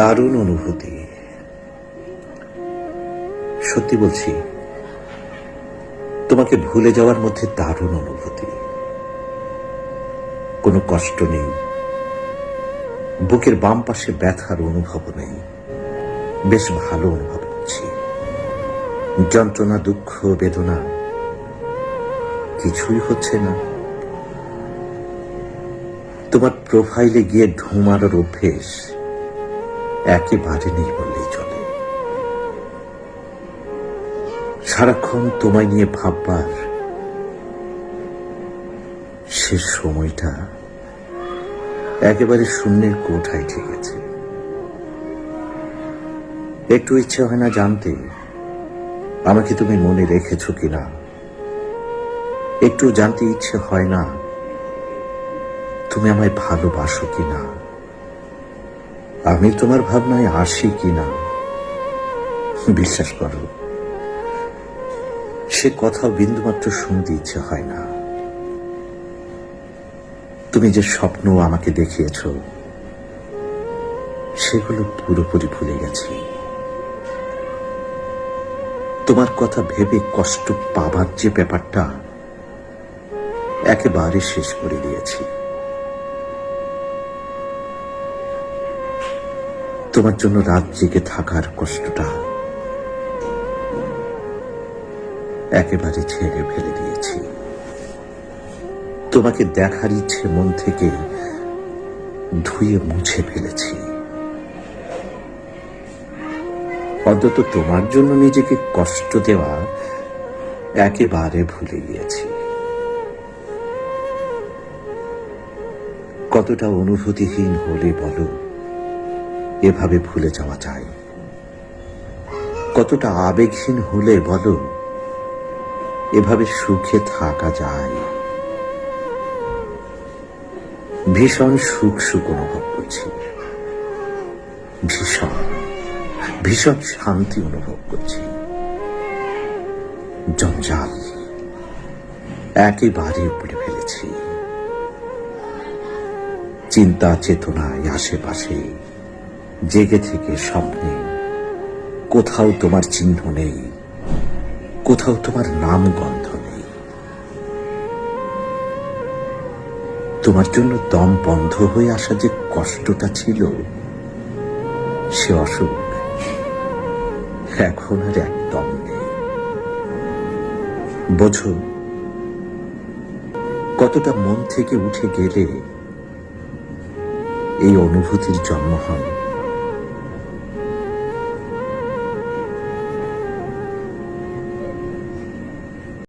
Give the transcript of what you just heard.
দারুণ অনুভূতি। সত্যি বলছি, তোমাকে ভুলে যাওয়ার মধ্যে দারুণ অনুভূতি। কোনো কষ্ট নেই। বুকের বাম পাশে ব্যথার অনুভব নেই। বেশ ভালো অনুভব করছি। যন্ত্রণা, দুঃখ, বেদনা কিছুই হচ্ছে না। তোমার প্রোফাইলে গিয়ে ঢুমানোর অভ্যেস একেবারে নেই বললেই চলে। সারাক্ষণ তোমায় নিয়ে ভাববার শেষ সময়টা একেবারে শূন্যের কোঠায় ঠেকেছে একটু ইচ্ছে হয় না জানতে আমাকে তুমি মনে রেখেছো কিনা। একটু জানতে ইচ্ছে হয় না তুমি আমায় ভালোবাসো কিনা। আমি তোমার ভাবনায় আসি কিনা বিশ্বাস করো, সে কথা বিন্দুমাত্র শুনতে ইচ্ছে হয় না। তুমি যে স্বপ্ন আমাকে দেখিয়েছ, সেগুলো পুরোপুরি ভুলে গেছি। তোমার কথা ভেবে কষ্ট পাবার যে ব্যাপারটা, একেবারে শেষ করে দিয়েছি। তোমার জন্য রাত জেগে থাকার কষ্টটা একেবারে ছেড়ে ফেলে দিয়েছি। তোমাকে দেখার ইচ্ছে মন থেকে ধুয়ে মুছে ফেলেছি। অন্তত তোমার জন্য নিজেকে কষ্ট দেওয়া একেবারে ভুলে গিয়েছি। কতটা অনুভূতিহীন হলে বলো এভাবে ভুলে যাওয়া যায়। কতটা আবেগহীন হলে বলো, এভাবে সুখে থাকা যায়। ভীষণ সুখ সুখ অনুভব করছি। ভীষণ ভীষণ শান্তি অনুভব করছি। জঞ্জাল একেবারে উপরে ফেলেছি। চিন্তা, চেতনায় আশেপাশে জেগে থেকে স্বপ্নে। কোথাও তোমার চিহ্ন নেই, কোথাও তোমার নাম গন্ধ নেই। তোমার জন্য দম বন্ধ হয়ে আসা যে কষ্টটা ছিল, সে অসুখ এখন আর একদম নেই। বোঝো, কতটা মন থেকে উঠে গেলে এই অনুভূতির জন্ম হয়।